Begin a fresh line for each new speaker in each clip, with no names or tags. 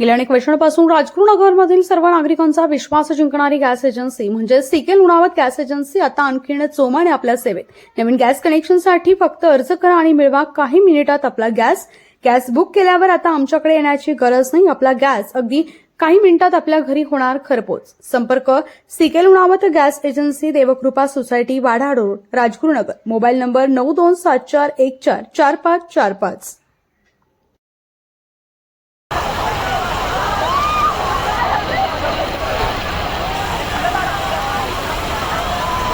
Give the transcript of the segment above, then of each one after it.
गेल्या अनेक वर्षांपासून राजगुरुनगरमधील सर्व नागरिकांचा विश्वास जिंकणारी गॅस एजन्सी म्हणजे सीके लुणावत गॅस एजन्सी आता आणखीन चोमाने आपल्या सेवेत. नवीन गॅस कनेक्शनसाठी फक्त अर्ज करा आणि मिळवा काही मिनिटात आपला गॅस. गॅस बुक केल्यावर आता आमच्याकडे येण्याची गरज नाही. आपला गॅस अगदी काही मिनिटात आपल्या घरी होणार खरपोच. संपर्क CK Lunawat gas agency Devkrupa society Wada road Rajgurunagar mobile number नऊ दोन सात चार एक चार चार पाच चार पाच.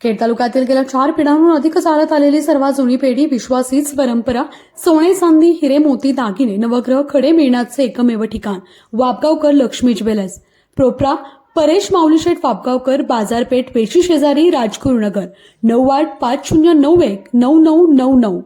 खेड तालुक्यातील गेल्या चार पिढ्यांहून अधिक चालत आलेली सर्वात जुनी पेढी विश्वासीच परंपरा सोने चांदी हिरे मोती दागिने नवग्रह खडे मिळण्याचे एकमेव ठिकाण वापगावकर लक्ष्मी ज्वेलर्स. प्रोप्रा परेश माऊलीशेठ वापगावकर बाजारपेठ पेशी शेजारी राजगुरुनगर. नऊ आठ पाच शून्य नऊ एक नऊ नऊ नऊ नऊ.